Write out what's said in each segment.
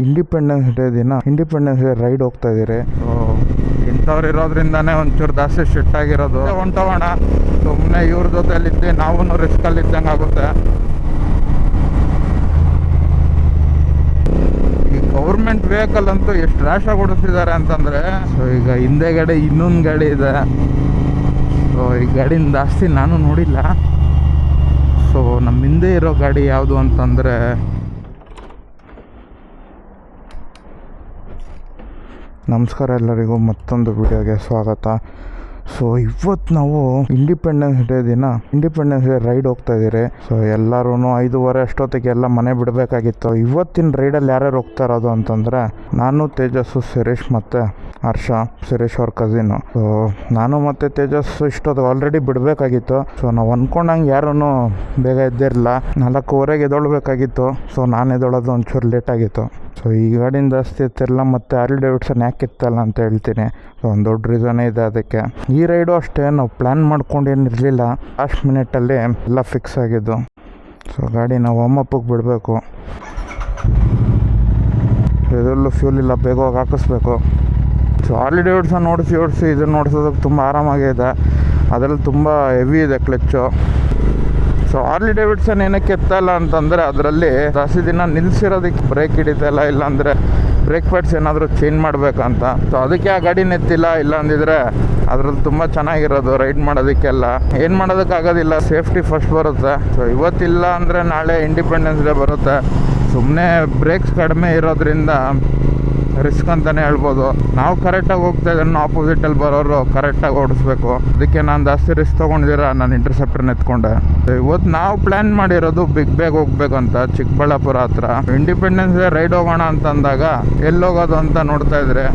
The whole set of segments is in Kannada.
ಇಂಡಿಪೆಂಡೆನ್ಸ್ ಡೇ ದಿನ ಇಂಡಿಪೆಂಡೆನ್ಸ್ ಡೇ ರೈಡ್ ಹೋಗ್ತಾ ಇದ್ದೀರಿ. ಇಂಥವ್ರು ಇರೋದ್ರಿಂದಾನೇ ಒಂಚೂರು ದಾಸ್ತಿ ಶಿಫ್ಟ್ ಆಗಿರೋದು. ಹೊಂಟೋಗೋಣ ಸುಮ್ಮನೆ ಇವ್ರ ಜೊತೆಲಿದ್ದು ನಾವು ರಿಸ್ಕಲ್ಲಿ ಇದ್ದಂಗೆ ಆಗುತ್ತೆ. ಈ ಗೌರ್ಮೆಂಟ್ ವೆಹಿಕಲ್ ಅಂತೂ ಎಷ್ಟು ರ್ಯಾಶ್ ಓಡಿಸ್ತಿದ್ದಾರೆ ಅಂತಂದರೆ, ಸೊ ಈಗ ಹಿಂದೆಗಡೆ ಇನ್ನೊಂದು ಗಾಡಿ ಇದೆ. ಸೊ ಈ ಗಾಡಿನ ಜಾಸ್ತಿ ನಾನು ನೋಡಿಲ್ಲ. ಸೊ ನಮ್ಮ ಹಿಂದೆ ಇರೋ ಗಾಡಿ ಯಾವುದು ಅಂತಂದರೆ ನಮಸ್ಕಾರ ಎಲ್ಲರಿಗೂ ಮತ್ತೊಂದು ವಿಡಿಯೋಗೆ ಸ್ವಾಗತ. ಸೊ ಇವತ್ತು ನಾವು ಇಂಡಿಪೆಂಡೆನ್ಸ್ ಡೇ ದಿನ ಇಂಡಿಪೆಂಡೆನ್ಸ್ ಡೇ ರೈಡ್ ಹೋಗ್ತಾ ಇದ್ದೀರಿ. ಸೊ ಎಲ್ಲರೂ ಐದೂವರೆ ಅಷ್ಟೊತ್ತಿಗೆ ಎಲ್ಲ ಮನೆ ಬಿಡಬೇಕಾಗಿತ್ತು. ಇವತ್ತಿನ ರೈಡಲ್ಲಿ ಯಾರ್ಯಾರು ಹೋಗ್ತಾ ಇರೋದು ಅಂತಂದರೆ, ನಾನು, ತೇಜಸ್ಸು ಸುರೇಶ್ ಮತ್ತು ಹರ್ಷ ಸುರೇಶ್ ಅವ್ರ ಕಸಿನು ಸೊ ನಾನು ಮತ್ತು ತೇಜಸ್ಸು ಇಷ್ಟೊತ್ತು ಆಲ್ರೆಡಿ ಬಿಡಬೇಕಾಗಿತ್ತು. ಸೊ ನಾವು ಅಂದ್ಕೊಂಡಂಗೆ ಯಾರೂ ಬೇಗ ಎದ್ದಿರಲಿಲ್ಲ. ನಾಲ್ಕೂವರೆಗೆ ಎದೊಳ್ಬೇಕಾಗಿತ್ತು ಸೊ ನಾನು ಎದೊಳೋದು ಒಂಚೂರು ಲೇಟ್ ಆಗಿತ್ತು. ಸೊ ಈ ಗಾಡಿನ ಜಾಸ್ತಿ ಎತ್ತಿರಲ್ಲ, ಮತ್ತು ಆರ್ಲಿ ಡೇವಿಡ್ಸನ್ ಯಾಕೆ ಇತ್ತಲ್ಲ ಅಂತ ಹೇಳ್ತೀನಿ. ಸೊ ಒಂದು ದೊಡ್ಡ ರೀಸನೇ ಇದೆ ಅದಕ್ಕೆ. ಈ ರೈಡು ಅಷ್ಟೇ, ನಾವು ಪ್ಲ್ಯಾನ್ ಮಾಡ್ಕೊಂಡು ಏನಿರಲಿಲ್ಲ ಲಾಸ್ಟ್ ಮಿನಿಟಲ್ಲಿ ಎಲ್ಲ ಫಿಕ್ಸ್ ಆಗಿದ್ದು. ಸೊ ಗಾಡಿ ನಾವು ಅಪ್ಪಗೆ ಬಿಡಬೇಕು. ಇದರಲ್ಲೂ ಫ್ಯೂಲ್ ಇಲ್ಲ, ಬೇಗ ಹೋಗಿ ಹಾಕಿಸ್ಬೇಕು. ಸೊ ಆರ್ಲಿ ಡೇವಿಡ್ಸನ್ ಓಡಿಸಿ ಓಡಿಸಿ, ಇದನ್ನು ಓಡಿಸೋದಕ್ಕೆ ತುಂಬ ಆರಾಮಾಗಿದೆ ಅದರಲ್ಲಿ ತುಂಬ ಹೆವಿ ಇದೆ ಕ್ಲಚ್ಚು ಸೊ ಆರ್ಲಿ ಡೇವಿಡ್ಸನ್ ಏನಕ್ಕೆ ಎತ್ತಲ್ಲ ಅಂತಂದರೆ ಅದರಲ್ಲಿ ಜಾಸ್ತಿ ದಿನ ನಿಲ್ಸಿರೋದಕ್ಕೆ ಬ್ರೇಕ್ ಹಿಡಿತಲ್ಲ ಇಲ್ಲಾಂದರೆ ಬ್ರೇಕ್ ಪ್ಯಾಡ್ಸ್ ಏನಾದರೂ ಚೇಂಜ್ ಮಾಡಬೇಕಂತ. ಸೊ ಅದಕ್ಕೆ ಆ ಗಾಡಿ ನೆತ್ತಿಲ್ಲ ಇಲ್ಲ ಅಂದಿದ್ರೆ ಅದ್ರಲ್ಲಿ ತುಂಬ ಚೆನ್ನಾಗಿರೋದು ರೈಡ್ ಮಾಡೋದಕ್ಕೆಲ್ಲ. ಏನು ಮಾಡೋದಕ್ಕಾಗೋದಿಲ್ಲ ಸೇಫ್ಟಿ ಫಸ್ಟ್ ಬರುತ್ತೆ. ಸೊ ಇವತ್ತಿಲ್ಲ ಅಂದರೆ ನಾಳೆ ಇಂಡಿಪೆಂಡೆನ್ಸ್ ಡೇ ಬರುತ್ತೆ. ಸುಮ್ಮನೆ ಬ್ರೇಕ್ಸ್ ಕಡಿಮೆ ಇರೋದ್ರಿಂದ ರಿಸ್ಕ್ ಅಂತಲೇ ಹೇಳ್ಬೋದು. ನಾವು ಕರೆಕ್ಟಾಗಿ ಹೋಗ್ತಾ ಇದ್ದೀನಿ ಆಪೋಸಿಟಲ್ಲಿ ಬರೋರು ಕರೆಕ್ಟಾಗಿ ಓಡಿಸ್ಬೇಕು. ಅದಕ್ಕೆ ನಾನು ಜಾಸ್ತಿ ರಿಸ್ಕ್ ತೊಗೊಂಡಿದ್ದೀರ? ನಾನು ಇಂಟರ್ಸೆಪ್ಟರ್ನ ಎತ್ಕೊಂಡೆ. ಇವತ್ತು ನಾವು ಪ್ಲ್ಯಾನ್ ಮಾಡಿರೋದು ಬಿಗ್ ಬೇಗ್ ಹೋಗ್ಬೇಕಂತ ಚಿಕ್ಕಬಳ್ಳಾಪುರ ಹತ್ರ. ಇಂಡಿಪೆಂಡೆನ್ಸ್ ಡೇ ರೈಡ್ ಹೋಗೋಣ ಅಂತ ಅಂದಾಗ ಎಲ್ಲಿ ಹೋಗೋದು ಅಂತ ನೋಡ್ತಾ ಇದ್ರೆ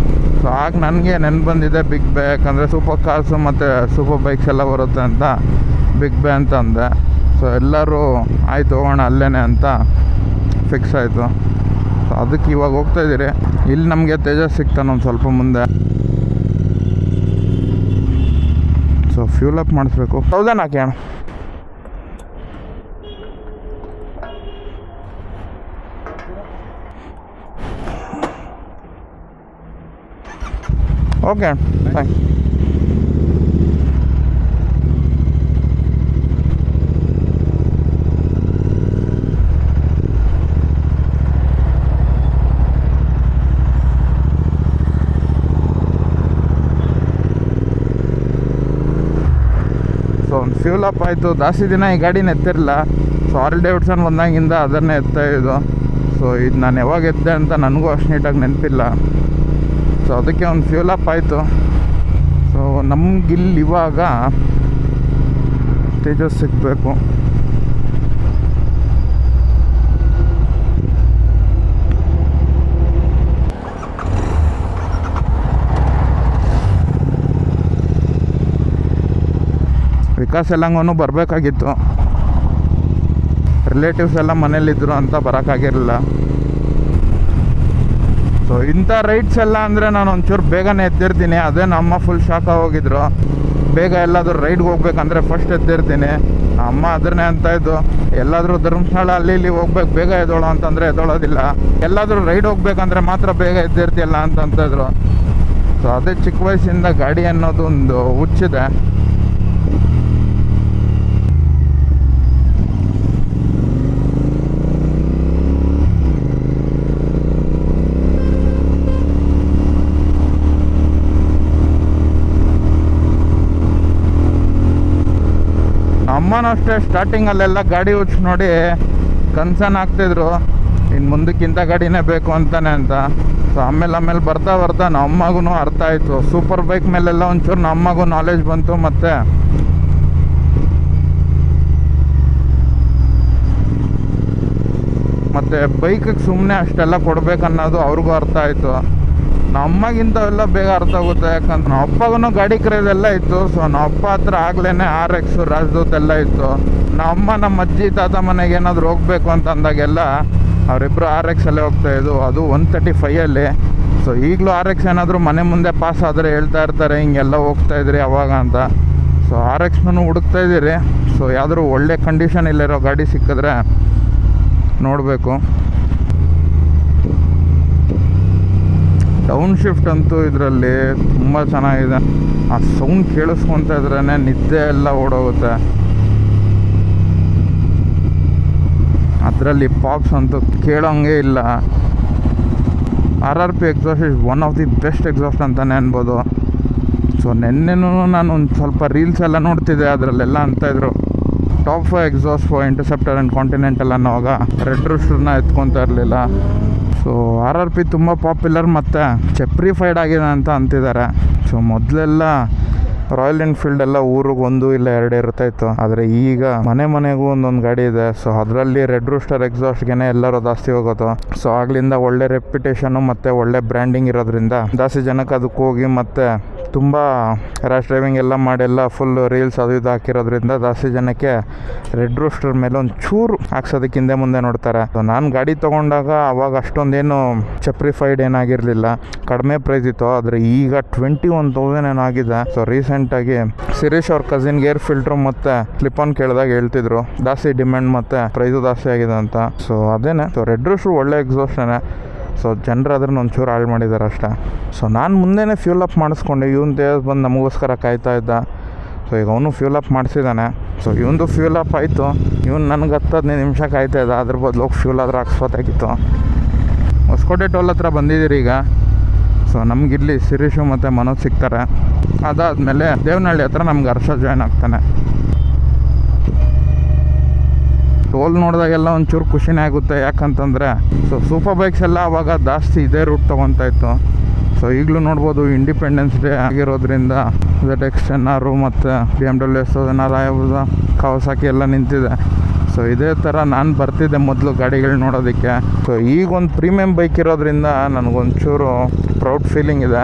ಸೊ ಆಗ ನನಗೆ ನೆನ್ಪು ಬಂದಿದೆ ಬಿಗ್ ಬೇ ಅಂದರೆ ಸೂಪರ್ ಕಾರ್ಸು ಮತ್ತು ಸೂಪರ್ ಬೈಕ್ಸ್ ಎಲ್ಲ ಬರುತ್ತೆ ಅಂತ ಬಿಗ್ ಬೇ ಅಂತ ಅಂದೆ. ಸೊ ಎಲ್ಲರೂ ಆಯ್ತು ಹೋಗೋಣ ಅಲ್ಲೇ ಅಂತ ಫಿಕ್ಸ್ ಆಯಿತು. ಅದಕ್ಕೆ ಇವಾಗ ಹೋಗ್ತಾ ಇದ್ದೀರಿ. ಇಲ್ಲಿ ನಮಗೆ ತೇಜಸ್ ಸಿಗ್ತಾನೆ ಒಂದು ಸ್ವಲ್ಪ ಮುಂದೆ. ಸೊ ಫ್ಯೂಲ್ ಅಪ್ ಮಾಡಿಸ್ಬೇಕು. ತೌಸಂಡ್ ಹಾಕಿ ಅಣ್ಣ? ಓಕೆ ಅಣ್ಣ ಥ್ಯಾಂಕ್ ಸೊ ಒಂದು ಫ್ಯೂಲ್ ಅಪ್ ಆಯಿತು. ಜಾಸ್ತಿ ದಿನ ಈ ಗಾಡಿನ ಎತ್ತಿರಲಿಲ್ಲ ಸೊ ಆರ್ಲ್ ಡೇವಿಡ್ಸನ್ ಬಂದಾಗಿಂದ ಅದನ್ನೇ ಎತ್ತಾ ಇದು ಸೊ ಇದು ನಾನು ಯಾವಾಗ ಎದ್ದೆ ಅಂತ ನನಗೂ ಅಷ್ಟು ನೀಟಾಗಿ ನೆನಪಿಲ್ಲ. ಸೊ ಅದಕ್ಕೆ ಒಂದು ಫ್ಯೂಲ್ ಅಪ್ ಆಯಿತು. ಸೊ ನಮಗಿಲ್ಲಿ ಇವಾಗ ತೇಜಸ್ ಸಿಗಬೇಕು. ಎಲ್ಲಂಗೂ ಬರಬೇಕಾಗಿತ್ತು. ರಿಲೇಟಿವ್ಸ್ ಎಲ್ಲ ಮನೇಲಿದ್ದರು ಅಂತ ಬರೋಕ್ಕಾಗಿರಲಿಲ್ಲ. ಸೊ ಇಂಥ ರೈಡ್ಸ್ ಎಲ್ಲ ಅಂದರೆ ನಾನು ಒಂಚೂರು ಬೇಗನೆ ಎದ್ದಿರ್ತೀನಿ. ಅದೇ ನಮ್ಮ ಫುಲ್ ಶಾಕ್ ಹೋಗಿದ್ರು. ಬೇಗ ಎಲ್ಲಾದರೂ ರೈಡ್ಗೆ ಹೋಗ್ಬೇಕಂದ್ರೆ ಫಸ್ಟ್ ಎದ್ದಿರ್ತೀನಿ. ಅಮ್ಮ ಅದನ್ನೇ ಅಂತ ಇದ್ದು, ಎಲ್ಲಾದರೂ ಧರ್ಮಸ್ಥಳ ಅಲ್ಲಿ ಇಲ್ಲಿ ಹೋಗ್ಬೇಕು, ಬೇಗ ಎದ್ದೋಳು ಅಂತಂದರೆ ಎದ್ದೋಳೋದಿಲ್ಲ. ಎಲ್ಲಾದರೂ ರೈಡ್ ಹೋಗ್ಬೇಕಂದ್ರೆ ಮಾತ್ರ ಬೇಗ ಎದ್ದಿರ್ತಿಲ್ಲ ಅಂತಂತಿದ್ರು ಸೊ ಅದೇ ಚಿಕ್ಕ ವಯಸ್ಸಿಂದ ಗಾಡಿ ಅನ್ನೋದು ಒಂದು ಹುಚ್ಚಿದೆ. ಅಮ್ಮನೂ ಅಷ್ಟೇ ಸ್ಟಾರ್ಟಿಂಗಲ್ಲೆಲ್ಲ ಗಾಡಿ ಉಚ್ಚು ನೋಡಿ ಕನ್ಸರ್ನ್ ಆಗ್ತಿದ್ರು. ಇನ್ನು ಮುಂದಕ್ಕಿಂತ ಗಾಡಿನೇ ಬೇಕು ಅಂತಾನೆ ಅಂತ. ಸೊ ಆಮೇಲೆ ಆಮೇಲೆ ಬರ್ತಾ ಬರ್ತಾ ನಮ್ಮ ಅಮ್ಮಗೂ ಅರ್ಥ ಆಯಿತು. ಸೂಪರ್ ಬೈಕ್ ಮೇಲೆಲ್ಲ ಒಂಚೂರು ನಮ್ಮ ಅಮ್ಮಗೂ ನಾಲೆಜ್ ಬಂತು ಮತ್ತು. ಮತ್ತು ಬೈಕಿಗೆ ಸುಮ್ಮನೆ ಅಷ್ಟೆಲ್ಲ ಕೊಡಬೇಕನ್ನೋದು ಅವ್ರಿಗೂ ಅರ್ಥ ಆಯಿತು. ನಮ್ಮಗಿಂತ ಎಲ್ಲ ಬೇಗ ಅರ್ಥ ಆಗುತ್ತೆ. ಯಾಕಂದ್ರೆ ನಮ್ಮ ಅಪ್ಪಗೂ ಗಾಡಿ ಕ್ರೇಜ್ ಎಲ್ಲ ಇತ್ತು. ಸೊ ನಮ್ಮ ಅಪ್ಪ ಹತ್ರ ಆಗ್ಲೇನೆ ಆರ್ ಎಕ್ಸ್ ರಾಜದೂತ್ ಎಲ್ಲ ಇತ್ತು. ನಮ್ಮ ನಮ್ಮ ಅಜ್ಜಿ, ತಾತ ಮನೆಗೆ ಏನಾದ್ರು ಹೋಗ್ಬೇಕು ಅಂತ ಅಂದಾಗೆಲ್ಲ ಅವರಿಬ್ಬರು ಆರ್ ಎಕ್ಸ್ ಅಲ್ಲೇ ಹೋಗ್ತಾ ಇದ್ದು ಅದು ಒನ್ ತರ್ಟಿ ಫೈಯಲ್ಲಿ ಸೊ ಈಗಲೂ ಆರ್ ಎಕ್ಸ್ ಏನಾದರೂ ಮನೆ ಮುಂದೆ ಪಾಸ್ ಆದರೆ ಹೇಳ್ತಾ ಇರ್ತಾರೆ, ಹಿಂಗೆಲ್ಲ ಹೋಗ್ತಾ ಇದ್ರಿ ಅವಾಗ ಅಂತ. ಸೊ ಆರ್ ಎಕ್ಸ್ನೂ ಹುಡುಕ್ತಾ ಇದ್ದೀರಿ. ಸೊ ಯಾವ್ದಾದ್ರು ಒಳ್ಳೆ ಕಂಡೀಷನ್ ಇಲ್ಲಿರೋ ಗಾಡಿ ಸಿಕ್ಕಿದ್ರೆ ನೋಡಬೇಕು. ಡೌನ್ ಶಿಫ್ಟ್ ಅಂತೂ ಇದರಲ್ಲಿ ತುಂಬ ಚೆನ್ನಾಗಿದೆ. ಆ ಸೌಂಡ್ ಕೇಳಿಸ್ಕೊತ ಇದ್ರೇ ನಿದ್ದೆ ಎಲ್ಲ ಓಡೋಗುತ್ತೆ. ಅದರಲ್ಲಿ ಪಾಪ್ಸ್ ಅಂತೂ ಕೇಳೋಂಗೆ ಇಲ್ಲ. R R P exhaust is one of the best exhaust ಅಂತಲೇ ಅನ್ಬೋದು. ಸೊ ನಿನ್ನೆನೂ ನಾನು ಒಂದು ಸ್ವಲ್ಪ ರೀಲ್ಸ್ ಎಲ್ಲ ನೋಡ್ತಿದ್ದೆ ಅದರಲ್ಲೆಲ್ಲ ಅಂತ ಇದ್ರು. Top five exhaust for Interceptor and Continental ಅನ್ನೋವಾಗ red ರೂಸ್ಟರ್ನ ಎತ್ಕೊತಾ ಇರಲಿಲ್ಲ. ಸೊ ಆರ್ ಆರ್ ಪಿ ತುಂಬ ಪಾಪ್ಯುಲರ್ ಮತ್ತು ಚೆಪ್ರಿಫೈಡ್ ಆಗಿದೆ ಅಂತ ಅಂತಿದ್ದಾರೆ. ಸೊ ಮೊದಲೆಲ್ಲ ರಾಯಲ್ ಎನ್ಫೀಲ್ಡ್ ಎಲ್ಲ ಊರಿಗೆ ಒಂದು ಇಲ್ಲ ಎರಡು ಇರ್ತಾಯಿತ್ತು ಆದರೆ ಈಗ ಮನೆ ಮನೆಗೂ ಒಂದೊಂದು ಗಾಡಿ ಇದೆ. ಸೊ ಅದರಲ್ಲಿ ರೆಡ್ ರೂಸ್ಟರ್ ಎಕ್ಸಾಸ್ಟ್ಗೆನೆ ಎಲ್ಲರೂ ಜಾಸ್ತಿ ಹೋಗೋದು. ಸೊ ಆಗ್ಲಿಂದ ಒಳ್ಳೆ ರೆಪ್ಯುಟೇಷನು ಮತ್ತೆ ಒಳ್ಳೆ ಬ್ರ್ಯಾಂಡಿಂಗ್ ಇರೋದ್ರಿಂದ ಜಾಸ್ತಿ ಜನಕ್ಕೆ ಅದಕ್ಕೆ ಹೋಗಿ ಮತ್ತೆ ತುಂಬ ರ್ಯಾಶ್ ಡ್ರೈವಿಂಗ್ ಎಲ್ಲ ಮಾಡಿ ಎಲ್ಲ ಫುಲ್ ರೀಲ್ಸ್ ಅದು ಇದು ಹಾಕಿರೋದ್ರಿಂದ ಜಾಸ್ತಿ ಜನಕ್ಕೆ ರೆಡ್ ರೂಸ್ಟರ್ ಮೇಲೆ ಒಂದು ಚೂರು ಹಾಕ್ಸೋದಕ್ಕೆ ಮುಂದೆ ನೋಡ್ತಾರೆ. ಸೊ ನಾನು ಗಾಡಿ ತೊಗೊಂಡಾಗ ಅವಾಗ ಅಷ್ಟೊಂದೇನು ಚಪ್ರಿಫೈಡ್ ಏನಾಗಿರಲಿಲ್ಲ. ಕಡಿಮೆ ಪ್ರೈಸ್ ಇತ್ತು. ಆದರೆ ಈಗ ಟ್ವೆಂಟಿ ಒನ್ ತೌಸಂಡ್ ಏನಾಗಿದೆ. ಸೊ ಸೊ ರೀಸೆಂಟಾಗಿ ಸಿರೀಶ್ ಅವ್ರ ಕಸಿನ್ ಏರ್ ಫಿಲ್ಟರ್ ಮತ್ತೆ ಕ್ಲಿಪ್ ಆನ್ ಕೇಳಿದಾಗ ಹೇಳ್ತಿದ್ರು. ಜಾಸ್ತಿ ಡಿಮ್ಯಾಂಡ್ ಮತ್ತು ಪ್ರೈಸು ಜಾಸ್ತಿ ಆಗಿದೆ ಅಂತ. ಸೊ ಅದೇನೆ. ಸೊ ರೆಡ್ ಶೂ ಒಳ್ಳೆ ಎಕ್ಸಾಸ್ಟೇ ಸೊ ಜನರು ಅದನ್ನು ಒಂಚೂರು ಹಾಳು ಮಾಡಿದ್ದಾರೆ ಅಷ್ಟೇ. ಸೊ ನಾನು ಮುಂದೆನೇ ಫ್ಯೂಲ್ ಅಪ್ ಮಾಡಿಸ್ಕೊಂಡೆ. ಇವನ್ ದೇವ್ ಬಂದು ನಮಗೋಸ್ಕರ ಕಾಯ್ತಾ ಇದ್ದ. ಸೊ ಈಗ ಅವನು ಫ್ಯೂಲ್ ಅಪ್ ಮಾಡಿಸಿದ್ದಾನೆ ಸೊ ಇವಂದು ಫ್ಯೂಲ್ ಅಪ್ ಆಯಿತು. ಇವನು ನನಗೆ ಹದಿನೈದು ನಿಮಿಷ ಕಾಯ್ತಾ ಇದ್ದ. ಅದ್ರ ಬದಲು ಫ್ಯೂಲ್ ಆದ್ರೆ ಹಾಕ್ಸ್ಬೋದಾಗಿತ್ತು ಹೊಸ್ಕೋಟೆ ಟೋಲ್ ಹತ್ರ ಬಂದಿದ್ದೀರಿ ಈಗ? ಸೊ ನಮಗಿಲ್ಲಿ ಶಿರೀಶು ಮತ್ತು ಮನೋಜ್ ಸಿಗ್ತಾರೆ. ಅದಾದಮೇಲೆ ದೇವನಹಳ್ಳಿ ಹತ್ರ ನಮ್ಗೆ ಹರ್ಷ ಜಾಯ್ನ್ ಆಗ್ತಾನೆ. ಟೋಲ್ ನೋಡಿದಾಗೆಲ್ಲ ಒಂಚೂರು ಖುಷಿನೇ ಆಗುತ್ತೆ. ಯಾಕಂತಂದರೆ ಸೊ ಸೂಪರ್ ಬೈಕ್ಸ್ ಎಲ್ಲ ಅವಾಗ ಜಾಸ್ತಿ ಇದೇ ರೂಟ್ ತೊಗೊತಾ ಇತ್ತು. ಸೊ ಈಗಲೂ ನೋಡ್ಬೋದು ಇಂಡಿಪೆಂಡೆನ್ಸ್ ಡೇ ಆಗಿರೋದ್ರಿಂದ ಝೆಡ್ ಎಕ್ಸ್ ಎನ್ ಆರು ಮತ್ತು B M W S N R Kawasaki ಎಲ್ಲ ನಿಂತಿದೆ. ಸೊ ಇದೇ ಥರ ನಾನು ಬರ್ತಿದ್ದೆ ಮೊದಲು ಗಾಡಿಗಳು ನೋಡೋದಕ್ಕೆ. ಸೊ ಈಗ ಒಂದು ಪ್ರೀಮಿಯಂ ಬೈಕ್ ಇರೋದ್ರಿಂದ ನನಗೊಂಚೂರು ಪ್ರೌಡ್ ಫೀಲಿಂಗ್ ಇದೆ.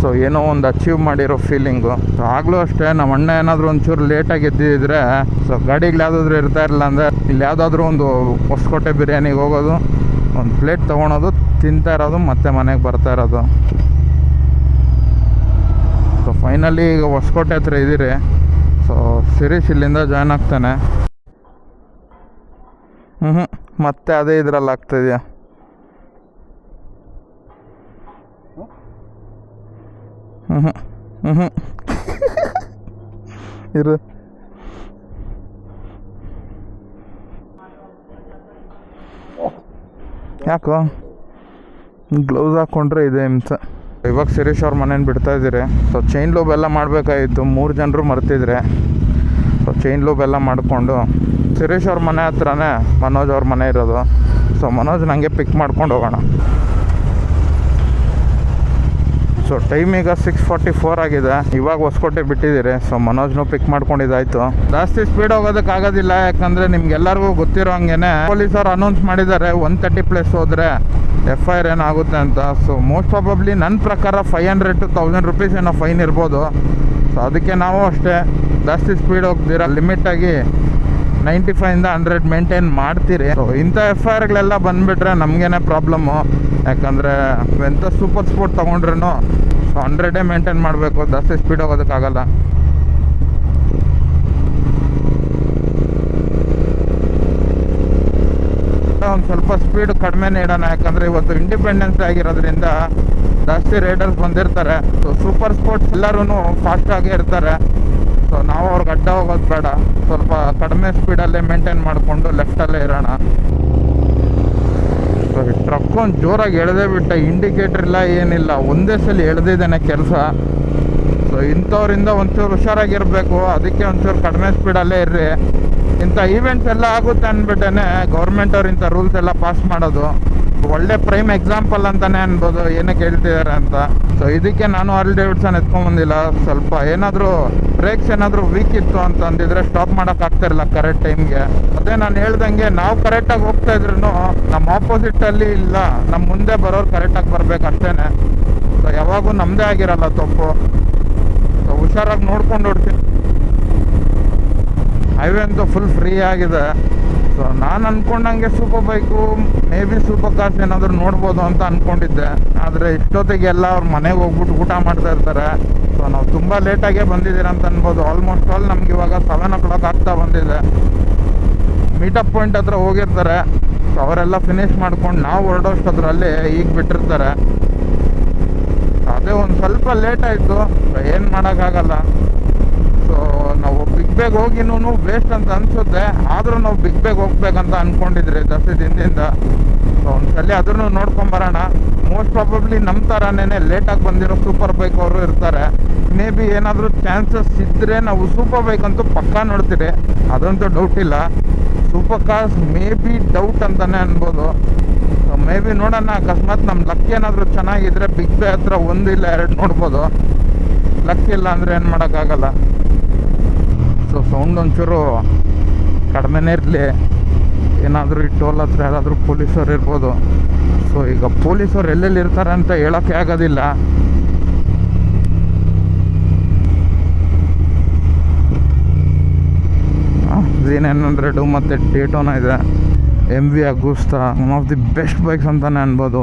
ಸೊ ಏನೋ ಒಂದು ಅಚೀವ್ ಮಾಡಿರೋ ಫೀಲಿಂಗು ಸೊ ಆಗಲೂ ಅಷ್ಟೇ ನಮ್ಮ ಅಣ್ಣ ಏನಾದರೂ ಒಂಚೂರು ಲೇಟಾಗಿ ಎದ್ದಿದ್ರೆ ಸೊ ಗಾಡಿಗಳು ಯಾವುದಾದ್ರೂ ಇರ್ತಾ ಇರಲಿಲ್ಲ ಅಂದರೆ ಇಲ್ಲಿ ಯಾವುದಾದ್ರೂ ಒಂದು ಹೊಸಕೋಟೆ ಬಿರಿಯಾನಿಗೆ ಹೋಗೋದು, ಒಂದು ಪ್ಲೇಟ್ ತೊಗೊಳೋದು, ತಿಂತಾ ಇರೋದು, ಮತ್ತೆ ಮನೆಗೆ ಬರ್ತಾ ಇರೋದು. ಸೊ ಫೈನಲಿ ಈಗ ಹೊಸಕೋಟೆ ಹತ್ರ ಇದ್ದೀರಿ. ಸೊ ಸಿರೀಸ್ ಇಲ್ಲಿಂದ ಜಾಯ್ನ್ ಆಗ್ತಾನೆ. ಹ್ಞೂ ಮತ್ತೆ ಅದೇ ಇದರಲ್ಲಿ ಆಗ್ತಾಯಿದೆಯಾ ಹ್ಞೂ ಹ್ಞೂ ಇರು. ಯಾಕೋ? ಗ್ಲೌಸ್ ಹಾಕ್ಕೊಂಡ್ರೆ ಇದೆ ಇವಾಗ ಶಿರೀಶ್ ಅವ್ರ ಮನೇನ ಬಿಡ್ತಾ ಇದ್ದೀರಿ. ಸೊ ಚೈನ್ ಲೋಬ್ ಎಲ್ಲ ಮಾಡಬೇಕಾಗಿತ್ತು ಮೂರು ಜನರು ಮರ್ತಿದ್ರೆ. ಚೈನ್ ಲೂಬ್ ಎಲ್ಲ ಮಾಡಿಕೊಂಡು ಸುರೇಶ್ ಅವ್ರ ಮನೆ ಹತ್ರನೇ ಮನೋಜ್ ಅವ್ರ ಮನೆ ಇರೋದು. ಸೊ ಮನೋಜ್ ನನಗೆ ಪಿಕ್ ಮಾಡ್ಕೊಂಡು ಹೋಗೋಣ. ಸೊ ಟೈಮ್ ಈಗ ಸಿಕ್ಸ್ ಫಾರ್ಟಿ ಫೋರ್ ಆಗಿದೆ. ಇವಾಗ ಹೊಸ್ಕೋಟೆ ಬಿಟ್ಟಿದ್ದೀರಿ. ಸೊ ಮನೋಜ್ನು ಪಿಕ್ ಮಾಡ್ಕೊಂಡಿದ್ದಾಯ್ತು. ಜಾಸ್ತಿ ಸ್ಪೀಡ್ ಹೋಗೋದಕ್ಕೆ ಆಗೋದಿಲ್ಲ. ಯಾಕಂದ್ರೆ ನಿಮ್ಗೆಲ್ಲರಿಗೂ ಗೊತ್ತಿರೋ ಹಂಗೇನೆ ಪೊಲೀಸರು ಅನೌನ್ಸ್ ಮಾಡಿದ್ದಾರೆ ಒನ್ ತರ್ಟಿ ಪ್ಲಸ್ ಹೋದ್ರೆ ಎಫ್ ಐ ಆರ್ ಏನಾಗುತ್ತೆ ಅಂತ. ಸೊ ಮೋಸ್ಟ್ ಪ್ರಾಬಬ್ಲಿ ನನ್ನ ಪ್ರಕಾರ five hundred to thousand rupees ಏನೋ ಫೈನ್ ಇರ್ಬೋದು. ಸೊ ಅದಕ್ಕೆ ನಾವು ಅಷ್ಟೇ ಜಾಸ್ತಿ ಸ್ಪೀಡ್ ಹೋಗ್ತೀರಾ ಲಿಮಿಟಾಗಿ ನೈಂಟಿ ಫೈವಿಂದ ಹಂಡ್ರೆಡ್ ಮೇಂಟೈನ್ ಮಾಡ್ತೀರಿ. ಸೊ ಇಂಥ ಎಫ್ ಐ ಆರ್ಗಳೆಲ್ಲ ಬಂದುಬಿಟ್ರೆ ನಮಗೇನೆ ಪ್ರಾಬ್ಲಮ್ಮು ಯಾಕಂದರೆ ಎಂಥ ಸೂಪರ್ ಸ್ಪೋರ್ಟ್ ತೊಗೊಂಡ್ರೂ ಸೊ ಹಂಡ್ರೆಡೇ ಮೇಂಟೈನ್ ಮಾಡಬೇಕು, ಜಾಸ್ತಿ ಸ್ಪೀಡ್ ಹೋಗೋದಕ್ಕಾಗಲ್ಲ. ಒಂದು ಸ್ವಲ್ಪ ಸ್ಪೀಡ್ ಕಡಿಮೆನೇ ಇಡೋಣ, ಯಾಕಂದರೆ ಇವತ್ತು ಇಂಡಿಪೆಂಡೆನ್ಸ್ ಆಗಿರೋದ್ರಿಂದ ಜಾಸ್ತಿ ರೈಡರ್ಸ್ ಬಂದಿರ್ತಾರೆ. ಸೊ ಸೂಪರ್ ಸ್ಪೋರ್ಟ್ಸ್ ಎಲ್ಲರೂ ಫಾಸ್ಟಾಗೇ ಇರ್ತಾರೆ. ಸೊ ನಾವು ಅವ್ರಿಗೆ ಅಡ್ಡ ಹೋಗೋದು ಬೇಡ. ಸ್ವಲ್ಪ ಕಡಿಮೆ ಸ್ಪೀಡಲ್ಲೇ ಮೇಂಟೈನ್ ಮಾಡಿಕೊಂಡು ಲೆಫ್ಟಲ್ಲೇ ಇರೋಣ. ಸೊ ಟ್ರಕ್ ಒಂದು ಜೋರಾಗಿ ಎಳೆದೇ ಬಿಟ್ಟ ಇಂಡಿಕೇಟರ್ ಇಲ್ಲ, ಏನಿಲ್ಲ. ಒಂದೇ ಸಲ ಎಳೆದಿದ್ದೇನೆ ಕೆಲಸ. ಸೊ ಇಂಥವ್ರಿಂದ ಒಂಚೂರು ಹುಷಾರಾಗಿರಬೇಕು. ಅದಕ್ಕೆ ಒಂಚೂರು ಕಡಿಮೆ ಸ್ಪೀಡಲ್ಲೇ ಇರ್ರಿ. ಇಂಥ ಈವೆಂಟ್ಸ್ ಎಲ್ಲ ಆಗುತ್ತೆ ಅಂದ್ಬಿಟ್ಟೇ ಗೌರ್ಮೆಂಟ್ ಅವ್ರು ರೂಲ್ಸ್ ಎಲ್ಲ ಪಾಸ್ ಮಾಡೋದು. ಒಳ್ಳೆ ಪ್ರೈಮ್ ಎಕ್ಸಾಂಪಲ್ ಅಂತಾನೆ ಅನ್ಬೋದು, ಏನಕ್ಕೆ ಹೇಳ್ತಿದ್ದಾರೆ ಅಂತ. ಸೊ ಇದಕ್ಕೆ ನಾನು ಆಲ್ ಡೇವಿಡ್ಸನ್ ಎತ್ಕೊಂಬಂದಿಲ್ಲ ಸ್ವಲ್ಪ ಏನಾದರೂ ಬ್ರೇಕ್ಸ್ ಏನಾದರೂ ವೀಕ್ ಇತ್ತು ಅಂತ ಅಂದಿದ್ರೆ ಸ್ಟಾಪ್ ಮಾಡೋಕೆ ಆಗ್ತಿರಲಿಲ್ಲ ಕರೆಕ್ಟ್ ಟೈಮ್ಗೆ ಅದೇ ನಾನು ಹೇಳ್ದಂಗೆ ನಾವು ಕರೆಕ್ಟಾಗಿ ಹೋಗ್ತಾ ಇದ್ರು ನಮ್ಮ ಆಪೋಸಿಟಲ್ಲಿ ಇಲ್ಲ ನಮ್ಮ ಮುಂದೆ ಬರೋರು ಕರೆಕ್ಟಾಗಿ ಬರಬೇಕು ಅಷ್ಟೇನೆ. ಸೊ ಯಾವಾಗೂ ನಮ್ಮದೇ ಆಗಿರಲ್ಲ ತಪ್ಪು. ಸೊ ಹುಷಾರಾಗಿ ನೋಡ್ಕೊಂಡು ಹೊಡ್ತೀನಿ ಹೈವೇ ಅಂತೂ ಫುಲ್ ಫ್ರೀ ಆಗಿದೆ. ಸೊ ನಾನು ಅಂದ್ಕೊಂಡಂಗೆ super bike may be super cars ಏನಾದರೂ ನೋಡ್ಬೋದು ಅಂತ ಅಂದ್ಕೊಂಡಿದ್ದೆ ಆದರೆ ಇಷ್ಟೊತ್ತಿಗೆ ಎಲ್ಲ ಅವ್ರ ಮನೆಗೆ ಹೋಗ್ಬಿಟ್ಟು ಊಟ ಮಾಡ್ತಾ ಇರ್ತಾರೆ. ಸೊ ನಾವು ತುಂಬ ಲೇಟಾಗೇ ಬಂದಿದ್ದೀರ ಅಂತ ಅನ್ಬೋದು. ಆಲ್ಮೋಸ್ಟ್ ಆಲ್ ನಮ್ಗೆ ಇವಾಗ ಸೆವೆನ್ ಓ ಕ್ಲಾಕ್ ಆಗ್ತಾ ಬಂದಿದೆ. ಮೀಟಪ್ ಪಾಯಿಂಟ್ ಹತ್ರ ಹೋಗಿರ್ತಾರೆ. ಸೊ ಅವರೆಲ್ಲ ಫಿನಿಶ್ ಮಾಡ್ಕೊಂಡು ನಾವು ಹೊರಡೋಷ್ಟದ್ರಲ್ಲಿ ಈಗ ಬಿಟ್ಟಿರ್ತಾರೆ. ಅದೇ ಒಂದು ಸ್ವಲ್ಪ ಲೇಟ್ ಆಯಿತು. ಏನು ಮಾಡೋಕ್ಕಾಗಲ್ಲ. ನೂ ಹೋಗಿನೂ ವೇಸ್ಟ್ ಅಂತ ಅನ್ಸುತ್ತೆ. ಆದರೂ ನಾವು ಬಿಗ್ ಬೇಗ್ ಹೋಗ್ಬೇಕಂತ ಅನ್ಕೊಂಡಿದ್ರಿ ದಸರಿ ದಿನದಿಂದ ಒಂದು ಒಂದ್ಸಲಿ ಅದನ್ನು ನೋಡ್ಕೊಂಬರೋಣ ಮೋಸ್ಟ್ ಪ್ರಾಬಬ್ಲಿ ನಮ್ಮ ಥರನೇ ಲೇಟಾಗಿ ಬಂದಿರೋ ಸೂಪರ್ ಬೈಕ್ ಅವರು ಇರ್ತಾರೆ. ಮೇ ಬಿ ಏನಾದರೂ ಚಾನ್ಸಸ್ ಇದ್ದರೆ ನಾವು ಸೂಪರ್ ಬೈಕ್ ಅಂತೂ ಪಕ್ಕಾ ನೋಡ್ತೀರಿ ಅದಂತೂ ಡೌಟ್ ಇಲ್ಲ. Super cars may be doubt ಅಂತಲೇ ಅನ್ಬೋದು. ಮೇ ಬಿ ನೋಡೋಣ. ಅಕಸ್ಮಾತ್ ನಮ್ಮ ಲಕ್ ಏನಾದರೂ ಚೆನ್ನಾಗಿದ್ರೆ ಬಿಗ್ ಬೇ ಹತ್ರ ಒಂದು ಎರಡು ನೋಡ್ಬೋದು. ಲಕ್ ಇಲ್ಲ ಅಂದರೆ ಏನು ಮಾಡೋಕ್ಕಾಗಲ್ಲ. ಸೊ ಸೌಂಡ್ ಒಂಚೂರು ಕಡಿಮೆನೇ ಇರಲಿ. ಏನಾದರೂ ಈ ಟೋಲ್ ಹತ್ರ ಯಾರಾದರೂ ಪೊಲೀಸರು ಇರ್ಬೋದು. ಸೊ ಈಗ ಪೊಲೀಸರು ಎಲ್ಲೆಲ್ಲಿ ಇರ್ತಾರೆ ಅಂತ ಹೇಳೋಕ್ಕೆ ಆಗೋದಿಲ್ಲ. ಝೀನ್ ಹಂಡ್ರೆಡು ಮತ್ತು ಡೇಟೋನ ಇದೆ. M V Agusta one of the best bikes ಅಂತಲೇ ಅನ್ಬೋದು.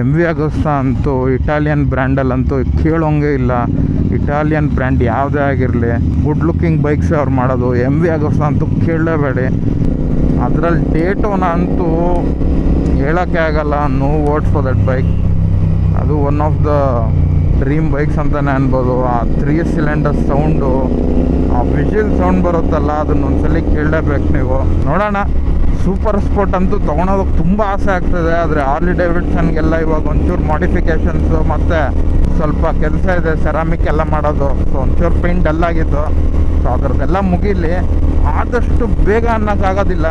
ಎಂ ವಿ ಅಗುಸ್ತಾ ಅಂತೂ ಇಟಾಲಿಯನ್ ಬ್ರ್ಯಾಂಡಲ್ಲಂತೂ ಕೇಳೋಂಗೆ ಇಲ್ಲ. ಇಟಾಲಿಯನ್ ಬ್ರ್ಯಾಂಡ್ ಯಾವುದೇ ಆಗಿರಲಿ ಗುಡ್ ಲುಕ್ಕಿಂಗ್ ಬೈಕ್ಸ್ ಅವ್ರು ಮಾಡೋದು ಎಂ ವಿ ಅಗುಸ್ತಾ ಅಂತೂ ಕೇಳಲೇಬೇಡಿ. ಅದರಲ್ಲಿ ಡೇಟೋನ ಅಂತೂ ಹೇಳೋಕ್ಕೆ ಆಗಲ್ಲ no word for that bike ಅದು one of the dream bikes ಅಂತಲೇ ಅನ್ಬೋದು. ಆ three cylinder sound whistle sound ಬರುತ್ತಲ್ಲ, ಅದನ್ನ ಒಂದ್ಸಲಿ ಕೇಳಲೇಬೇಕು ನೀವು. ನೋಡೋಣ. ಸೂಪರ್ ಸ್ಪೋರ್ಟ್ ಅಂತೂ ತೊಗೊಳೋದಕ್ಕೆ ತುಂಬ ಆಸೆ ಆಗ್ತದೆ. ಆದರೆ ಆರ್ಲಿ ಡೇವಿಡ್ಸನ್ಗೆಲ್ಲ ಇವಾಗ ಒಂಚೂರು ಮಾಡಿಫಿಕೇಷನ್ಸು ಮತ್ತು ಸ್ವಲ್ಪ ಕೆಲಸ ಇದೆ ಸೆರಾಮಿಕ್ ಎಲ್ಲ ಮಾಡೋದು. ಸೊ ಒಂಚೂರು ಪೇಂಟ್ ಡಲ್ ಆಗಿತ್ತು. ಸೊ ಅದ್ರದ್ದೆಲ್ಲ ಮುಗೀಲಿ. ಆದಷ್ಟು ಬೇಗ ಅನ್ನೋಕ್ಕಾಗೋದಿಲ್ಲ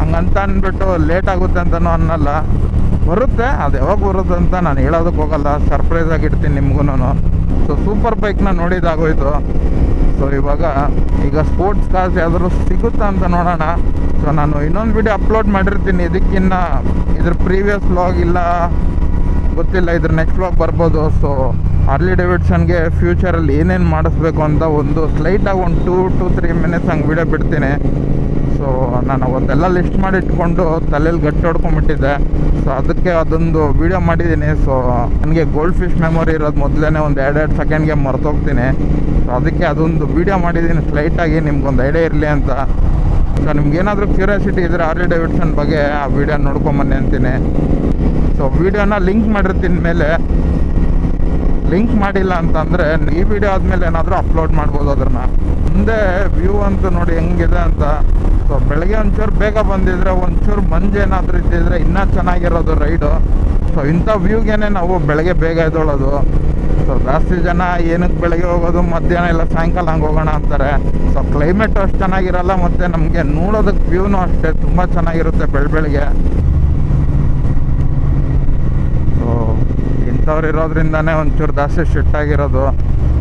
ಹಂಗಂತ ಅಂದ್ಬಿಟ್ಟು ಲೇಟ್ ಆಗುತ್ತೆ ಅಂತಲೂ ಅನ್ನಲ್ಲ. ಬರುತ್ತೆ. ಅದು ಯಾವಾಗ ಬರುತ್ತೆ ಅಂತ ನಾನು ಹೇಳೋದಕ್ಕೆ ಹೋಗಲ್ಲ. ಸರ್ಪ್ರೈಸ್ ಆಗಿಡ್ತೀನಿ ನಿಮ್ಗೂ ಸೊ ಸೂಪರ್ ಬೈಕ್ನ ನೋಡಿದಾಗೋಯ್ತು. ಸೊ ಇವಾಗ ಈಗ ಸ್ಪೋರ್ಟ್ಸ್ ಕಾರ್ಸ್ ಯಾವ್ದಾದ್ರು ಸಿಗುತ್ತಾ ಅಂತ ನೋಡೋಣ. ಸೊ ನಾನು ಇನ್ನೊಂದು ವಿಡಿಯೋ ಅಪ್ಲೋಡ್ ಮಾಡಿರ್ತೀನಿ. ಇದಕ್ಕಿನ್ನ ಇದ್ರ ಪ್ರೀವಿಯಸ್ ವ್ಲಾಗ್ ಇಲ್ಲ. ಗೊತ್ತಿಲ್ಲ, ಇದ್ರ ನೆಕ್ಸ್ಟ್ ವ್ಲಾಗ್ ಬರ್ಬೋದು. ಸೊ ಅರ್ಲಿ ಡೇವಿಡ್ಸನ್ಗೆ ಫ್ಯೂಚರಲ್ಲಿ ಏನೇನು ಮಾಡಿಸ್ಬೇಕು ಅಂತ ಒಂದು ಸ್ಲೈಟಾಗಿ ಒಂದು ಟೂ ಟು ತ್ರೀ ಮಿನಿಟ್ಸ್ ಹಂಗೆ ವಿಡಿಯೋ ಬಿಡ್ತೀನಿ. ಸೊ ನಾನು ಅವತ್ತೆಲ್ಲ ಲಿಸ್ಟ್ ಮಾಡಿ ಇಟ್ಕೊಂಡು ತಲೆಯಲ್ಲಿ ಗಟ್ಟಿ ಹೊಡ್ಕೊಂಬಿಟ್ಟಿದ್ದೆ ಸೊ ಅದಕ್ಕೆ ಅದೊಂದು ವಿಡಿಯೋ ಮಾಡಿದ್ದೀನಿ. ಸೊ ನನಗೆ ಗೋಲ್ಡ್ ಫಿಶ್ ಮೆಮೊರಿ ಇರೋದು ಮೊದಲೇ ಒಂದು ಎರಡೆರಡು ಸೆಕೆಂಡ್ಗೆ ಮರ್ತೋಗ್ತೀನಿ. ಸೊ ಅದಕ್ಕೆ ಅದೊಂದು ವಿಡಿಯೋ ಮಾಡಿದ್ದೀನಿ. ಸ್ಲೈಟಾಗಿ ನಿಮ್ಗೊಂದು ಐಡಿಯಾ ಇರಲಿ ಅಂತ. ಸೊ ನಿಮ್ಗೇನಾದರೂ ಕ್ಯೂರಿಯಾಸಿಟಿ ಇದ್ದರೆ ಆರ್ಲಿ ಡೇವಿಡ್ಸನ್ ಬಗ್ಗೆ ಆ ವೀಡಿಯೋ ನೋಡ್ಕೊಂಬನ್ನಿ ಅಂತೀನಿ. ಸೊ ವಿಡಿಯೋನ ಲಿಂಕ್ ಮಾಡಿರ್ತೀನಿ ಮೇಲೆ. ಲಿಂಕ್ ಮಾಡಿಲ್ಲ ಅಂತಂದರೆ ಈ ವಿಡಿಯೋ ಆದಮೇಲೆ ಏನಾದರೂ ಅಪ್ಲೋಡ್ ಮಾಡ್ಬೋದು ಅದನ್ನು ಮುಂದೆ ವ್ಯೂ ಅಂತ ನೋಡಿ ಹೆಂಗಿದೆ ಅಂತ. ಸೊ ಬೆಳಗ್ಗೆ ಒಂಚೂರು ಬೇಗ ಬಂದಿದ್ರೆ, ಒಂಚೂರು ಏನಾದರೂ ಇದ್ದಿದ್ರೆ ಇನ್ನೂ ಚೆನ್ನಾಗಿರೋದು ರೈಡು. ಸೊ ಇಂಥ ವ್ಯೂಗೇನೆ ನಾವು ಬೆಳಗ್ಗೆ ಬೇಗ ಇದೊಳೋದು ಸೊ ಜಾಸ್ತಿ ಜನ ಏನಕ್ಕೆ ಬೆಳಗ್ಗೆ ಹೋಗೋದು, ಮಧ್ಯಾಹ್ನ ಇಲ್ಲ ಸಾಯಂಕಾಲ ಹಂಗೆ ಹೋಗೋಣ ಅಂತಾರೆ. ಸೊ ಕ್ಲೈಮೇಟ್ ಅಷ್ಟು ಚೆನ್ನಾಗಿರಲ್ಲ, ಮತ್ತು ನಮಗೆ ನೋಡೋದಕ್ಕೆ ವ್ಯೂನು ಅಷ್ಟೇ, ತುಂಬ ಚೆನ್ನಾಗಿರುತ್ತೆ ಬೆಳ ಬೆಳಗ್ಗೆ. ಸೊ ಇಂಥವ್ರು ಇರೋದ್ರಿಂದನೇ ಒಂಚೂರು ಜಾಸ್ತಿ ಶಿಫ್ಟ್ ಆಗಿರೋದು.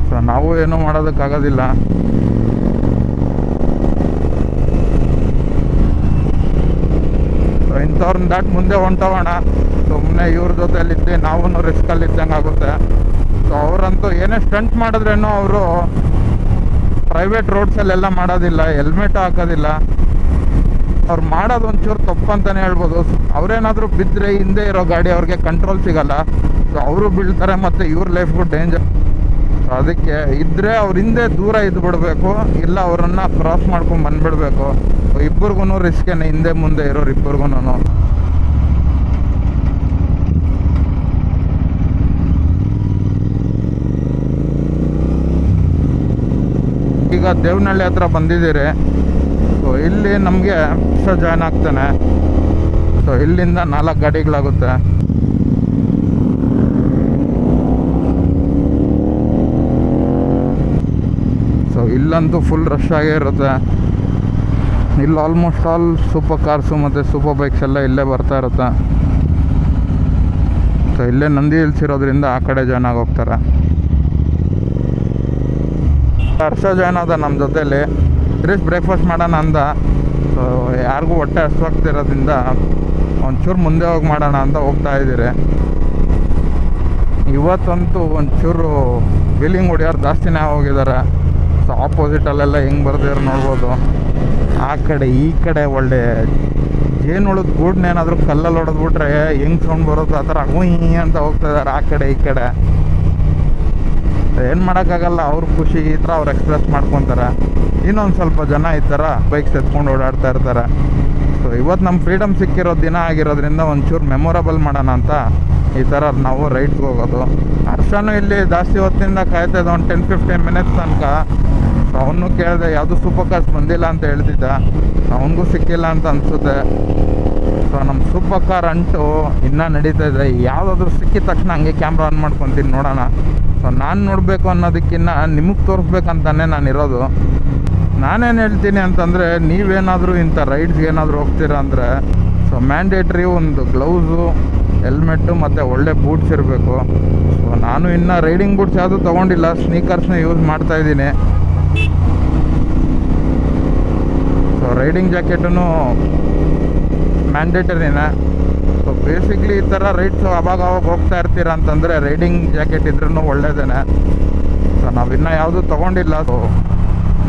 ಸೊ ನಾವು ಏನೂ ಮಾಡೋದಕ್ಕಾಗೋದಿಲ್ಲ. ಸೊ ಇಂಥವ್ರನ್ನ ದಾಟ್ ಮುಂದೆ ಹೊಂಟವಣ ಸುಮ್ಮನೆ ಇವ್ರ ಜೊತೆಲಿದ್ದು ನಾವೂ ರಿಸ್ಕಲ್ಲಿ ಇದ್ದಂಗೆ ಆಗುತ್ತೆ. ಸೊ ಅವರಂತೂ ಏನೇ ಸ್ಟಂಟ್ ಮಾಡಿದ್ರೇನೋ ಅವರು ಪ್ರೈವೇಟ್ ರೋಡ್ಸಲ್ಲೆಲ್ಲ ಮಾಡೋದಿಲ್ಲ ಹೆಲ್ಮೆಟ್ ಹಾಕೋದಿಲ್ಲ. ಅವ್ರು ಮಾಡೋದು ಒಂಚೂರು ತಪ್ಪು ಅಂತಲೇ ಹೇಳ್ಬೋದು. ಅವರೇನಾದರೂ ಬಿದ್ದರೆ ಹಿಂದೆ ಇರೋ ಗಾಡಿ ಅವ್ರಿಗೆ ಕಂಟ್ರೋಲ್ ಸಿಗಲ್ಲ. ಸೊ ಅವರು ಬೀಳ್ತಾರೆ ಮತ್ತು ಇವ್ರ ಲೈಫ್ಗೂ ಡೇಂಜರ್ ಸೊ ಅದಕ್ಕೆ ಇದ್ದರೆ ಅವ್ರ ಹಿಂದೆ ದೂರ ಇದ್ದು ಬಿಡಬೇಕು, ಇಲ್ಲ ಅವರನ್ನು ಕ್ರಾಸ್ ಮಾಡ್ಕೊಂಡು ಬಂದುಬಿಡ್ಬೇಕು. ಇಬ್ಬರಿಗೂ ರಿಸ್ಕೇನೆ ಹಿಂದೆ ಮುಂದೆ ಇರೋರು ಇಬ್ಬರಿಗೂ ಈಗ ದೇವನಹಳ್ಳಿ ಹತ್ರ ಬಂದಿದ್ದೀರಿ. ಸೊ ಇಲ್ಲಿ ನಮಗೆ ಜಾಯ್ನ್ ಆಗ್ತಾನೆ. ಸೊ ಇಲ್ಲಿಂದ ನಾಲ್ಕು ಗಾಡಿಗಳಾಗುತ್ತೆ ಸೊ ಇಲ್ಲಂತೂ ಫುಲ್ ರಶ್ ಆಗೇ ಇರುತ್ತೆ. ಇಲ್ಲಿ ಆಲ್ಮೋಸ್ಟ್ ಆಲ್ ಸೂಪರ್ ಕಾರ್ಸು ಮತ್ತು ಸೂಪರ್ ಬೈಕ್ಸ್ ಎಲ್ಲ ಇಲ್ಲೇ ಬರ್ತಾ ಇರುತ್ತೆ. ಸೊ ಇಲ್ಲೇ ನಂದಿ ಹಿಲ್ಸ್ ಇರೋದ್ರಿಂದ ಆ ಕಡೆ ಜಾಯ್ನ್ ಆಗಿ ಹೋಗ್ತಾರೆ. ಹರ್ಷ ಜಾಯ್ನ್ ಆದ ನಮ್ಮ ಜೊತೇಲಿ. ತಿರುಗಿ ಬ್ರೇಕ್ಫಾಸ್ಟ್ ಮಾಡೋಣ ಅಂದ. ಸೊ ಯಾರಿಗೂ ಹೊಟ್ಟೆ ಹಸ್ವಾಗ್ತಿರೋದ್ರಿಂದ ಒಂಚೂರು ಮುಂದೆ ಹೋಗಿ ಮಾಡೋಣ ಅಂತ ಹೋಗ್ತಾ ಇದ್ದೀರಿ. ಇವತ್ತಂತೂ ಒಂಚೂರು ಬಿಲ್ಲಿಂಗ್ ಹೊಡಿಯೋರು ಜಾಸ್ತಿನೇ ಹೋಗಿದ್ದಾರೆ. ಸೊ ಆಪೋಸಿಟಲ್ಲೆಲ್ಲ ಹೆಂಗೆ ಬರ್ದಿರೋ ನೋಡ್ಬೋದು. ಆ ಕಡೆ, ಈ ಕಡೆ ಒಳ್ಳೆ ಜೇನುಳದ ಗೂಡ್ನೇನಾದರೂ ಕಲ್ಲಲ್ಲಿ ಹೊಡೆದ್ಬಿಟ್ರೆ ಹೆಂಗ್ ಸೌಂಡ್ ಬರುತ್ತೋ ಆ ಥರ ಹುಯ್ ಅಂತ ಹೋಗ್ತಾ ಇದ್ದಾರೆ ಆ ಕಡೆ, ಈ ಕಡೆ. ಏನು ಮಾಡೋಕ್ಕಾಗಲ್ಲ, ಅವ್ರ ಖುಷಿ ಈ ಥರ ಅವ್ರು ಎಕ್ಸ್ಪ್ರೆಸ್ ಮಾಡ್ಕೊತಾರೆ. ಇನ್ನೊಂದು ಸ್ವಲ್ಪ ಜನ ಈ ಥರ ಬೈಕ್ಸ್ ಎತ್ಕೊಂಡು ಓಡಾಡ್ತಾ ಇರ್ತಾರೆ. ಸೊ ಇವತ್ತು ನಮ್ಮ ಫ್ರೀಡಮ್ ಸಿಕ್ಕಿರೋ ದಿನ ಆಗಿರೋದ್ರಿಂದ ಒಂಚೂರು ಮೆಮೊರಬಲ್ ಮಾಡೋಣ ಅಂತ ಈ ಥರ ನಾವು ರೈಟ್ಗೆ ಹೋಗೋದು. ಅರ್ಷನು ಇಲ್ಲಿ ಜಾಸ್ತಿ ಹೊತ್ತಿಂದ ಕಾಯ್ತಾ ಇದ್ದ, ಒಂದು ಟೆನ್ ಫಿಫ್ಟೀನ್ ಮಿನಿಟ್ಸ್ ತನಕ. ಅವನು ಕೇಳಿದೆ, ಯಾವುದು ಸೂಪರ್ ಕಾರ್ಸ್ ಬಂದಿಲ್ಲ ಅಂತ ಹೇಳ್ತಿದ್ದ. ಅವನಿಗೂ ಸಿಕ್ಕಿಲ್ಲ ಅಂತ ಅನಿಸುತ್ತೆ. ಸೊ ನಮ್ಮ ಸೂಪರ್ ಕಾರ್ ಅಂಟು ಇನ್ನೂ ನಡೀತಾ ಇದೆ. ಯಾವುದಾದ್ರೂ ಸಿಕ್ಕಿದ ತಕ್ಷಣ ಹಂಗೆ ಕ್ಯಾಮ್ರಾ ಆನ್ ಮಾಡ್ಕೊತೀನಿ ನೋಡೋಣ. ಸೊ ನಾನು ನೋಡಬೇಕು ಅನ್ನೋದಕ್ಕಿಂತ ನಿಮಗೆ ತೋರಿಸ್ಬೇಕಂತಾನೆ ನಾನು ಇರೋದು. ನಾನೇನು ಹೇಳ್ತೀನಿ ಅಂತಂದರೆ, ನೀವೇನಾದರೂ ಇಂಥ ರೈಡ್ಸ್ಗೆ ಏನಾದರೂ ಹೋಗ್ತೀರಾ ಅಂದರೆ ಸೊ ಮ್ಯಾಂಡೇಟ್ರಿ ಒಂದು ಗ್ಲೌಸು ಹೆಲ್ಮೆಟ್ಟು ಮತ್ತು ಒಳ್ಳೆ ಬೂಟ್ಸ್ ಇರಬೇಕು. ಸೊ ನಾನು ಇನ್ನು ರೈಡಿಂಗ್ ಬೂಟ್ಸ್ ಯಾವುದೂ ತೊಗೊಂಡಿಲ್ಲ. ಸ್ನೀಕರ್ಸ್ನ ಯೂಸ್ ಮಾಡ್ತಾ ಇದ್ದೀನಿ. ಸೊ ರೈಡಿಂಗ್ ಜಾಕೆಟೂ ಮ್ಯಾಂಡೇಟರಿನೇ ಸೊ ಬೇಸಿಕ್ಲಿ ಈ ಥರ ರೈಡ್ಸ್ ಅವಾಗ ಅವಾಗ ಹೋಗ್ತಾ ಇರ್ತೀರ ಅಂತಂದರೆ ರೈಡಿಂಗ್ ಜಾಕೆಟ್ ಇದ್ರೂ ಒಳ್ಳೇದೇನೆ. ಸೊ ನಾವಿನ್ನೂ ಯಾವುದೂ ತೊಗೊಂಡಿಲ್ಲ. ಸೊ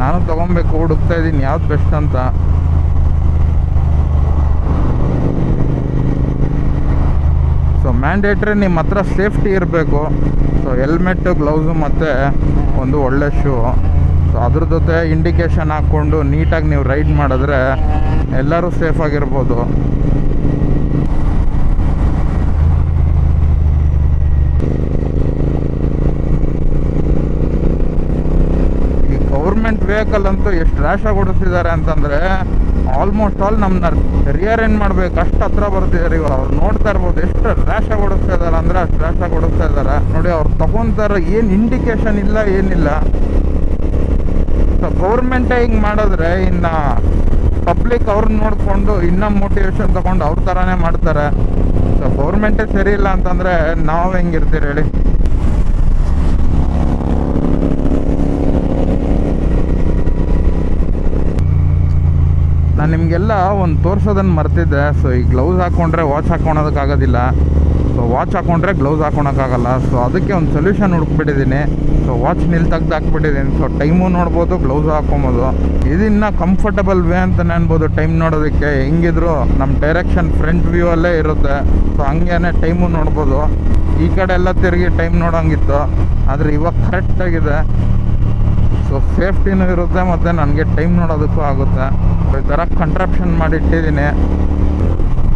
ನಾನು ತೊಗೊಬೇಕು, ಹುಡುಕ್ತಾ ಇದ್ದೀನಿ ಯಾವ್ದು ಬೆಸ್ಟ್ ಅಂತ. ಸೊ ಮ್ಯಾಂಡೇಟ್ರಿ ನಿಮ್ಮ ಹತ್ರ ಸೇಫ್ಟಿ ಇರಬೇಕು. ಸೊ ಹೆಲ್ಮೆಟ್ಟು ಗ್ಲೌಸು ಮತ್ತು ಒಂದು ಒಳ್ಳೆ ಶೂ ಸೊ ಅದ್ರ ಜೊತೆ ಇಂಡಿಕೇಶನ್ ಹಾಕ್ಕೊಂಡು ನೀಟಾಗಿ ನೀವು ರೈಡ್ ಮಾಡಿದ್ರೆ ಎಲ್ಲರೂ ಸೇಫಾಗಿರ್ಬೋದು ಈ ಗೌರ್ಮೆಂಟ್ ವೆಹಿಕಲ್ ಅಂತೂ ಎಷ್ಟು ರ್ಯಾಶಾಗಿ ಓಡಿಸ್ತಿದ್ದಾರೆ ಅಂತಂದರೆ ಆಲ್ಮೋಸ್ಟ್ ಆಲ್ ನಮ್ಮನ್ನ ರಿಯರ್ ಏನು ಮಾಡ್ಬೇಕು. ಅಷ್ಟು ಹತ್ರ ಬರ್ತಿದ್ದಾರೆ ಇವಾಗ. ಅವ್ರು ನೋಡ್ತಾ ಇರ್ಬೋದು. ಎಷ್ಟು ರ್ಯಾಶಾಗಿ ಓಡಿಸ್ತಾ ಇದ್ದಾರೆ ಅಂದರೆ ಅಷ್ಟು ರ್ಯಾಶಾಗಿ ಓಡಿಸ್ತಾ ಇದ್ದಾರೆ ನೋಡಿ, ಅವ್ರು ತಗೊಂತಾರೆ. ಏನು ಇಂಡಿಕೇಶನ್ ಇಲ್ಲ, ಏನಿಲ್ಲ. ಸೊ ಗೌರ್ಮೆಂಟೇ ಹಿಂಗೆ ಮಾಡಿದ್ರೆ ಇನ್ನು ಪಬ್ಲಿಕ್ ಅವ್ರನ್ನ ನೋಡಿಕೊಂಡು, ಇನ್ನೂ ಮೋಟಿವೇಶನ್ ತಗೊಂಡು ಅವ್ರ ಥರನೇ ಮಾಡ್ತಾರೆ. ಸೊ ಗೌರ್ಮೆಂಟೇ ಸರಿ ಇಲ್ಲ ಅಂತಂದರೆ ನಾವು ಹೆಂಗಿರ್ತೀರಿ ಹೇಳಿ? ನಾನು ನಿಮಗೆಲ್ಲ ಒಂದು ತೋರಿಸೋದನ್ನು ಮರ್ತಿದ್ದೆ. ಸೊ ಈ ಗ್ಲೌಸ್ ಹಾಕ್ಕೊಂಡ್ರೆ ವಾಚ್ ಹಾಕ್ಕೊಳೋದಕ್ಕಾಗೋದಿಲ್ಲ ಸೊ ವಾಚ್ ಹಾಕ್ಕೊಂಡ್ರೆ ಗ್ಲೌಸ್ ಹಾಕ್ಕೊಳಕ್ಕಾಗಲ್ಲ ಸೊ ಅದಕ್ಕೆ ಒಂದು ಸೊಲ್ಯೂಷನ್ ಹುಡುಕ್ಬಿಟ್ಟಿದ್ದೀನಿ. ಸೊ ವಾಚ್ ನಿಲ್ ತೆಗ್ದು ಹಾಕ್ಬಿಟ್ಟಿದ್ದೀನಿ. ಸೊ ಟೈಮು ನೋಡ್ಬೋದು ಗ್ಲೌಸ್ ಹಾಕ್ಕೊಬೋದು ಇದನ್ನ ಕಂಫರ್ಟಬಲ್ ವೇ ಅಂತಲೇ ಅನ್ಬೋದು ಟೈಮ್ ನೋಡೋದಕ್ಕೆ. ಹೆಂಗಿದ್ರು ನಮ್ಮ ಡೈರೆಕ್ಷನ್ ಫ್ರಂಟ್ ವ್ಯೂ ಅಲ್ಲೇ ಇರುತ್ತೆ. ಸೊ ಹಂಗೇನೆ ಟೈಮು ನೋಡ್ಬೋದು. ಈ ಕಡೆ ಎಲ್ಲ ತಿರುಗಿ ಟೈಮ್ ನೋಡೋಂಗಿತ್ತು. ಆದರೆ ಇವಾಗ ಕರೆಕ್ಟಾಗಿದೆ ಸೊ ಸೇಫ್ಟಿನೂ ಇರುತ್ತೆ ಮತ್ತು ನನಗೆ ಟೈಮ್ ನೋಡೋದಕ್ಕೂ ಆಗುತ್ತೆ. ಈ ಥರ ಕಂಟ್ರಾಪ್ಷನ್ ಮಾಡಿಟ್ಟಿದ್ದೀನಿ.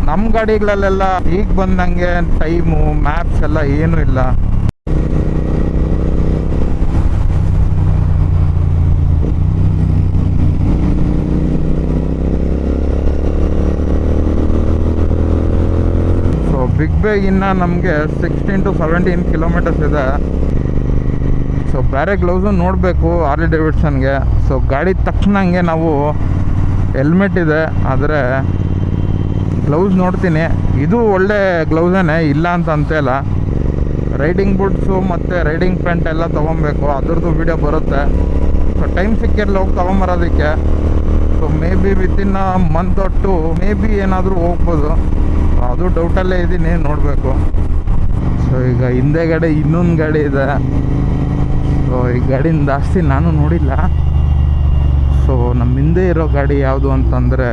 ನಮ್ಮ ಗಾಡಿಗಳಲ್ಲೆಲ್ಲ ಈಗ ಬಂದಂಗೆ ಟೈಮು ಮ್ಯಾಪ್ಸ್ ಎಲ್ಲ ಏನೂ ಇಲ್ಲ. ಸೊ ಬಿಗ್ ಇನ್ನು ನಮಗೆ ಸಿಕ್ಸ್ಟೀನ್ ಟು ಸೆವೆಂಟೀನ್ ಕಿಲೋಮೀಟರ್ಸ್ ಇದೆ. ಸೊ ಬೇರೆ ಗ್ಲೌಸು ನೋಡಬೇಕು ಆರ್ಲಿ ಡೇವಿಡ್ಸನ್ಗೆ ಸೊ ಗಾಡಿ ತಕ್ಷಣಂಗೆ ನಾವು ಹೆಲ್ಮೆಟ್ ಇದೆ, ಆದರೆ ಗ್ಲೌಸ್ ನೋಡ್ತೀನಿ. ಇದು ಒಳ್ಳೆ ಗ್ಲೌಸೇ ಇಲ್ಲ ಅಂತ ಅಂತಿಲ್ಲ ರೈಡಿಂಗ್ ಬೂಟ್ಸು ಮತ್ತು ರೈಡಿಂಗ್ ಪ್ಯಾಂಟ್ ಎಲ್ಲ ತೊಗೊಬೇಕು. ಅದ್ರದ್ದು ವೀಡಿಯೋ ಬರುತ್ತೆ. ಸೊ ಟೈಮ್ ಸಿಕ್ಕಿರಲಿ ಹೋಗಿ ತೊಗೊಂಬರೋದಕ್ಕೆ. So may be within month ಒಟ್ಟು ಮೇ ಬಿ ಏನಾದರೂ ಹೋಗ್ಬೋದು. ಅದು ಡೌಟಲ್ಲೇ ಇದ್ದೀನಿ ನೋಡಬೇಕು. ಸೊ ಈಗ ಹಿಂದೆಗಡೆ ಇನ್ನೊಂದು ಗಾಡಿ ಇದೆ. ಸೊ ಈ ಗಾಡಿನ ಜಾಸ್ತಿ ನಾನು ನೋಡಿಲ್ಲ. ಸೊ ನಮ್ಮ ಹಿಂದೆ ಇರೋ ಗಾಡಿ ಯಾವುದು ಅಂತಂದರೆ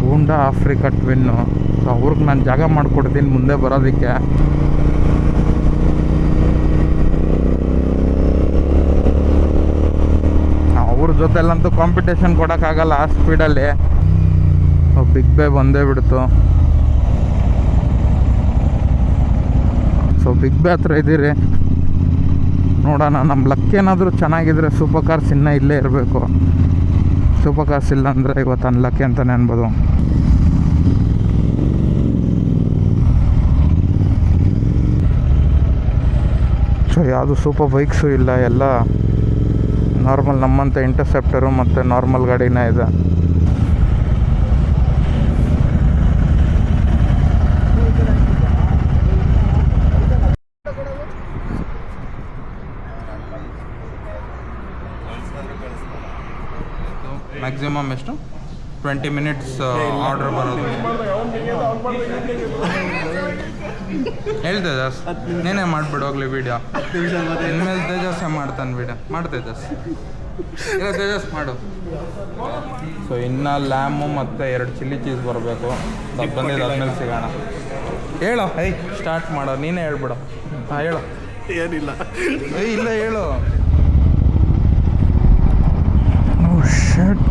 ಹೋಂಡಾ ಆಫ್ರಿಕಾ ಟ್ವಿನ್ನು ಸೊ ಅವ್ರಿಗೆ ನಾನು ಜಾಗ ಮಾಡಿಕೊಡ್ತೀನಿ, ಮುಂದೆ ಬರೋದಕ್ಕೆ. ಅವ್ರ ಜೊತೆಲ್ಲಂತೂ ಕಾಂಪಿಟೇಷನ್ ಕೊಡೋಕ್ಕಾಗಲ್ಲ ಆ ಸ್ಪೀಡಲ್ಲಿ ಬಿಗ್ ಬೇ ಬಂದೇ ಬಿಡ್ತು. ಸೊ ಬಿಗ್ ಬೇ ಹತ್ರ ಇದ್ದೀರಿ. ನೋಡೋಣ ನಮ್ಮ ಲಕ್ ಏನಾದರೂ ಚೆನ್ನಾಗಿದ್ರೆ ಸೂಪರ್ ಕಾರ್ಸ್ ಇನ್ನೂ ಇಲ್ಲೇ ಇರಬೇಕು. ಸೂಪರ್ ಕಾಸಿಲ್ಲ ಅಂದರೆ ಇವತ್ತು ಅನ್ಲಕ್ಕಿ ಅಂತಲೇ ಅನ್ಬೋದು. ಸೊ, ಯಾವುದು ಸೂಪರ್ ಬೈಕ್ಸು ಇಲ್ಲ, ಎಲ್ಲ ನಾರ್ಮಲ್ ನಮ್ಮಂಥ ಇಂಟರ್ಸೆಪ್ಟರು ಮತ್ತು ನಾರ್ಮಲ್ ಗಾಡಿನೇ ಇದೆ. ಮ್ಯಾಕ್ಸಿಮಮ್ ಎಷ್ಟು? ಟ್ವೆಂಟಿ ಮಿನಿಟ್ಸ್ ಆರ್ಡರ್ ಬರೋದು. ಹೇಳ್ದೆ ಜಾಸ್ ನೀನೇ ಮಾಡಿಬಿಡು ಹೋಗ್ಲಿ ವೀಡಿಯೋ ಇನ್ಮೇಲೆ ತೇಜಸ್ಸೇ ಮಾಡ್ತಾನೆ ವೀಡಿಯೋ ಮಾಡ್ತೇ ಜಾಸ್ ಇಲ್ಲ ತೇಜಸ್ ಮಾಡು. ಸೊ ಇನ್ನು ಲ್ಯಾಮು ಮತ್ತು ಎರಡು ಚಿಲ್ಲಿ ಚೀಸ್ ಬರಬೇಕು. ಅದು ಬಂದಿದ್ದು ಅದ್ಮೇಲೆ ಸಿಗೋಣ. ಹೇಳೋ. ಐ ಸ್ಟಾರ್ಟ್ ಮಾಡೋ. ನೀನೇ ಹೇಳ್ಬಿಡು. ಹಾಂ ಹೇಳು. ಏನಿಲ್ಲ. ಏಯ್ ಇಲ್ಲ ಹೇಳು. ಶರ್ಟ್